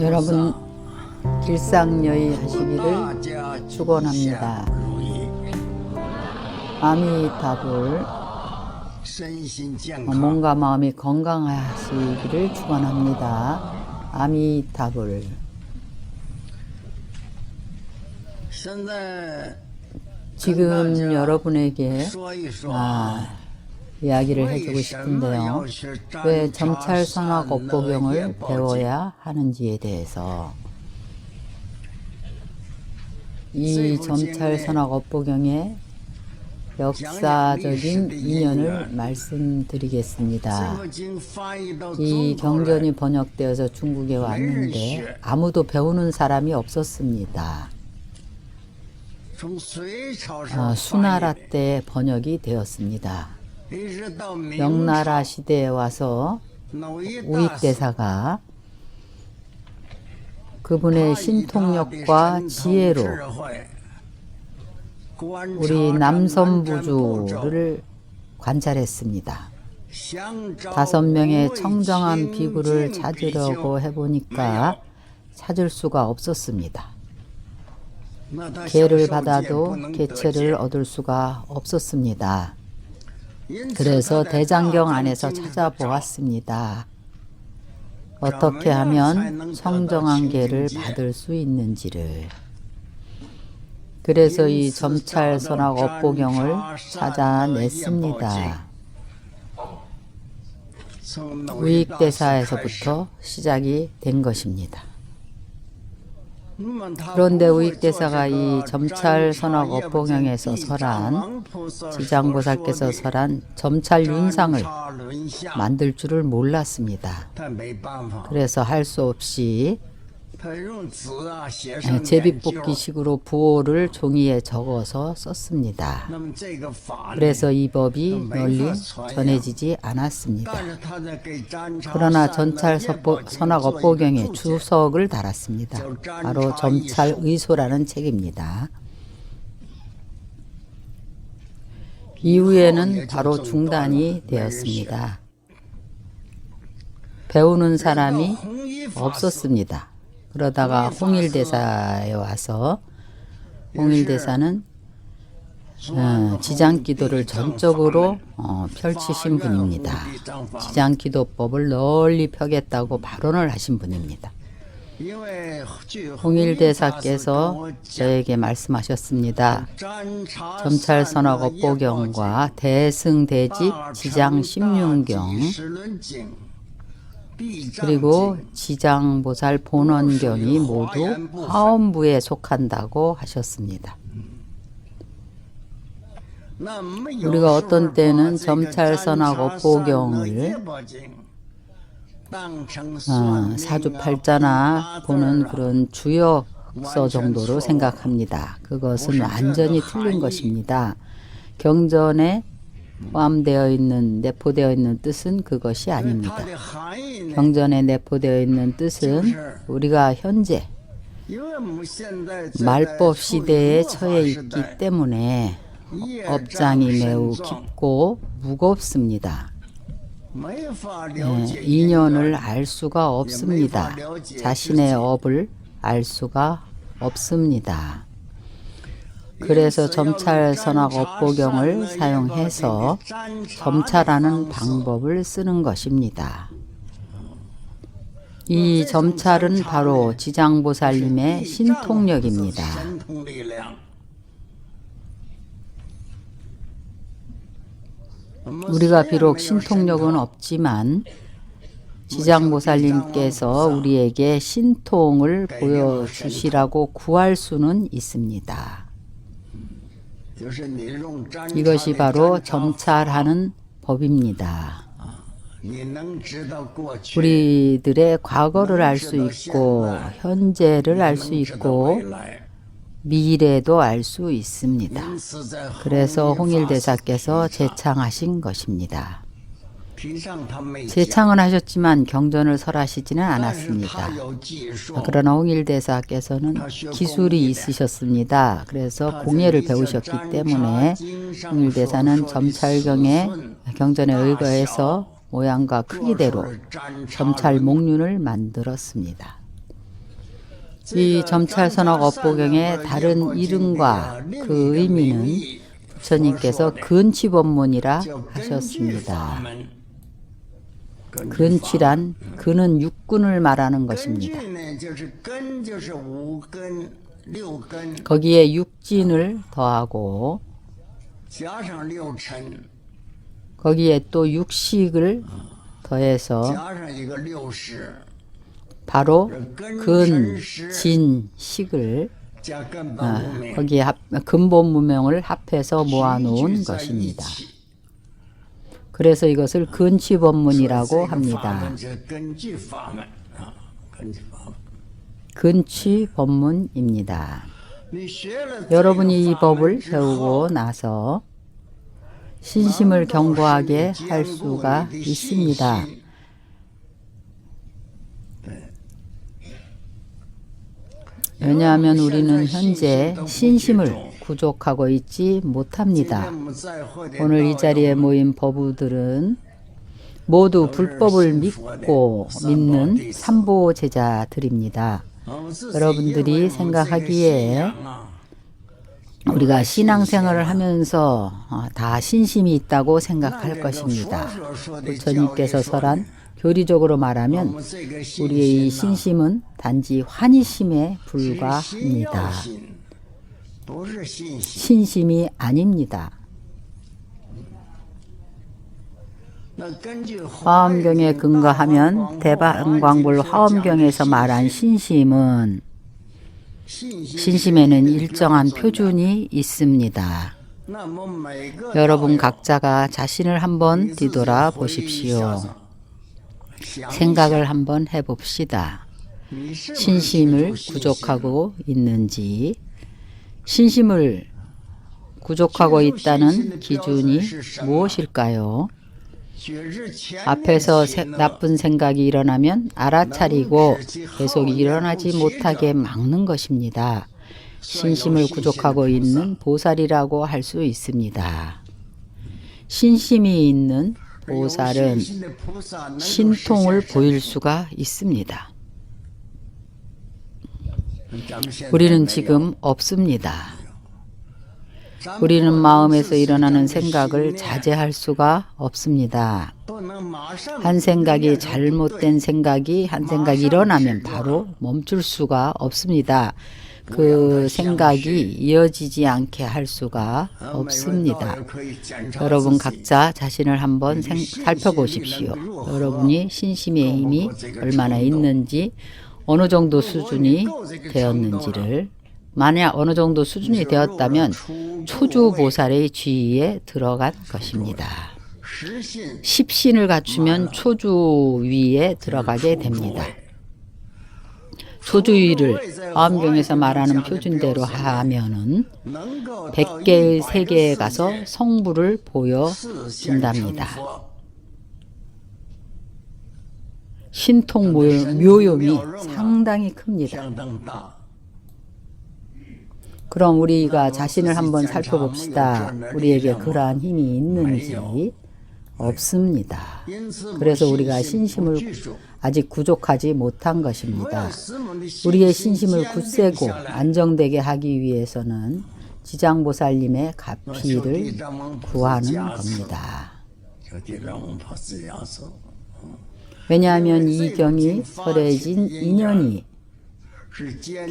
여러분 길상여의 하시기를 축원합니다. 아미타불 몸과 마음이 건강하시기를 축원합니다. 아미타불 지금 여러분에게 아, 이야기를 해주고 싶은데요. 왜 점찰 선악 업보경을 배워야 하는지에 대해서 이 점찰 선악 업보경의 역사적인 인연을 말씀드리겠습니다. 이 경전이 번역되어서 중국에 왔는데 아무도 배우는 사람이 없었습니다. 어, 수나라 때 번역이 되었습니다. 명나라 시대에 와서 우익대사가 그분의 신통력과 지혜로 우리 남선부주를 관찰했습니다. 다섯 명의 청정한 비구를 찾으려고 해보니까 찾을 수가 없었습니다. 개를 받아도 개체를 얻을 수가 없었습니다. 그래서 대장경 안에서 찾아보았습니다. 어떻게 하면 청정한 개를 받을 수 있는지를. 그래서 이 점찰 선악 업보경을 찾아냈습니다. 우익대사에서부터 시작이 된 것입니다. 그런데 우익대사가 이 점찰 선악 업보경에서 설한 지장보살께서 설한 점찰 윤상을 만들 줄을 몰랐습니다. 그래서 할 수 없이 예, 제비뽑기식으로 부호를 종이에 적어서 썼습니다. 그래서 이 법이 널리 전해지지 않았습니다. 그러나 전찰 선악 업보경에 주석을 달았습니다. 바로 점찰 의소라는 책입니다. 이후에는 바로 중단이 되었습니다. 배우는 사람이 없었습니다. 그러다가 홍일대사에 와서 홍일대사는 어, 지장기도를 전적으로 어, 펼치신 분입니다. 지장기도법을 널리 펴겠다고 발언을 하신 분입니다. 홍일대사께서 저에게 말씀하셨습니다. 점찰선악 업보경과 대승대집 지장 십륜경 그리고 지장보살 본원경이 모두 화엄부에 속한다고 하셨습니다. 우리가 어떤 때는 점찰선악 업보경을 어, 사주팔자나 보는 그런 주역서 정도로 생각합니다. 그것은 완전히 틀린 것입니다. 경전에 포함되어 있는 내포되어 있는 뜻은 그것이 아닙니다. 경전에 내포되어 있는 뜻은 우리가 현재 말법 시대에 처해 있기 때문에 업장이 매우 깊고 무겁습니다. 네, 인연을 알 수가 없습니다. 자신의 업을 알 수가 없습니다. 그래서 점찰 선악 업보경을 사용해서 점찰하는 방법을 쓰는 것입니다. 이 점찰은 바로 지장보살님의 신통력입니다. 우리가 비록 신통력은 없지만 지장보살님께서 우리에게 신통을 보여주시라고 구할 수는 있습니다. 이것이 바로 점찰하는 법입니다. 우리들의 과거를 알 수 있고 현재를 알 수 있고 미래도 알 수 있습니다. 그래서 홍일대사께서 제창하신 것입니다. 제창은 하셨지만 경전을 설하시지는 않았습니다. 그러나 홍일대사께서는 기술이 있으셨습니다. 그래서 공예를 배우셨기 때문에 홍일대사는 점찰경의 경전에 의거해서 모양과 크기대로 점찰 목륜을 만들었습니다. 이 점찰선억 업보경의 다른 이름과 그 의미는 부처님께서 근취법문이라 하셨습니다. 근치란 근은 육근을 말하는 것입니다. 거기에 육진을 더하고 거기에 또 육식을 더해서 바로 근, 진, 식을 아, 거기에 합, 근본 무명을 합해서 모아놓은 것입니다. 그래서 이것을 근치법문이라고 합니다. 근치법문입니다. 여러분이 이 법을 배우고 나서 신심을 경고하게 할 수가 있습니다. 왜냐하면 우리는 현재 신심을 구족하고 있지 못합니다. 오늘 이 자리에 모인 법우들은 모두 불법을 믿고 믿는 삼보 제자들입니다. 여러분들이 생각하기에 우리가 신앙생활을 하면서 어, 다 신심이 있다고 생각할 것입니다. 부처님께서 설한 교리적으로 말하면 우리의 이 신심은 단지 환희심에 불과합니다. 신심이 아닙니다. 화엄경에 근거하면 대방광불 화엄경에서 말한 신심은 신심에는 일정한 표준이 있습니다. 여러분 각자가 자신을 한번 뒤돌아 보십시오. 생각을 한번 해봅시다. 신심을 구족하고 있는지, 신심을 구족하고 있다는 기준이 무엇일까요? 앞에서 세- 나쁜 생각이 일어나면 알아차리고 계속 일어나지 못하게 막는 것입니다. 신심을 구족하고 있는 보살이라고 할 수 있습니다. 신심이 있는 보살은 신통을 보일 수가 있습니다. 우리는 지금 없습니다. 우리는 마음에서 일어나는 생각을 자제할 수가 없습니다. 한 생각이 잘못된 생각이 한 생각이 일어나면 바로 멈출 수가 없습니다. 그 생각이 이어지지 않게 할 수가 없습니다. 여러분 각자 자신을 한번 생- 살펴보십시오. 여러분이 신심의 힘이 얼마나 있는지 어느 정도 수준이 되었는지를 만약 어느 정도 수준이 되었다면 초주 보살의 지위에 들어간 것입니다. 십신을 갖추면 초주 위에 들어가게 됩니다. 초주위를 화엄경에서 말하는 표준대로 하면은 백개의 세계에 가서 성부를 보여준답니다. 신통 묘- 묘용이 상당히 큽니다. 그럼 우리가 자신을 한번 살펴봅시다. 우리에게 그러한 힘이 있는지 없습니다. 그래서 우리가 신심을 아직 구족하지 못한 것입니다. 우리의 신심을 굳세고 안정되게 하기 위해서는 지장보살님의 가피를 구하는 겁니다. 왜냐하면 이 경이 설해진 인연이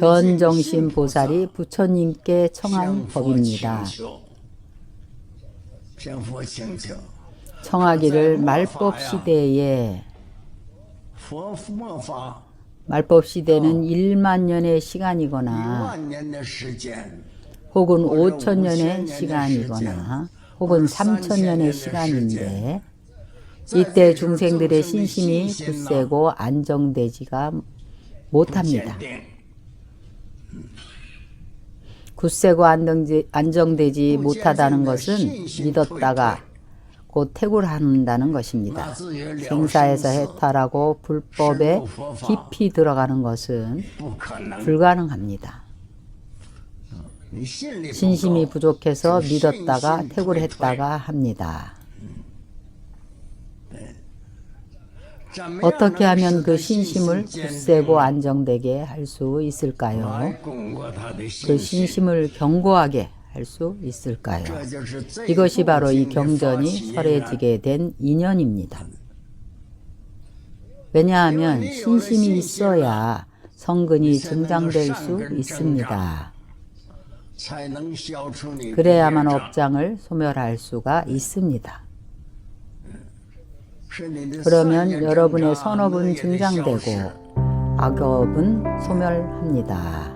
견정신 보살이 부처님께 청한 법입니다. 청하기를 말법 시대에 말법 시대는 1만 년의 시간이거나 혹은 5천 년의 시간이거나 혹은 3천 년의 시간인데 이때 중생들의 신심이 굳세고 안정되지가 못합니다. 굳세고 안정되지 못하다는 것은 믿었다가 곧 태굴한다는 것입니다. 생사에서 해탈하고 불법에 깊이 들어가는 것은 불가능합니다. 신심이 부족해서 믿었다가 태굴했다가 합니다. 어떻게 하면 그 신심을 굳세고 안정되게 할 수 있을까요? 그 신심을 견고하게 할 수 있을까요? 이것이 바로 이 경전이 설해지게 된 인연입니다. 왜냐하면 신심이 있어야 성근이 증장될 수 있습니다. 그래야만 업장을 소멸할 수가 있습니다. 그러면 여러분의 선업은 증장되고 악업은 소멸합니다.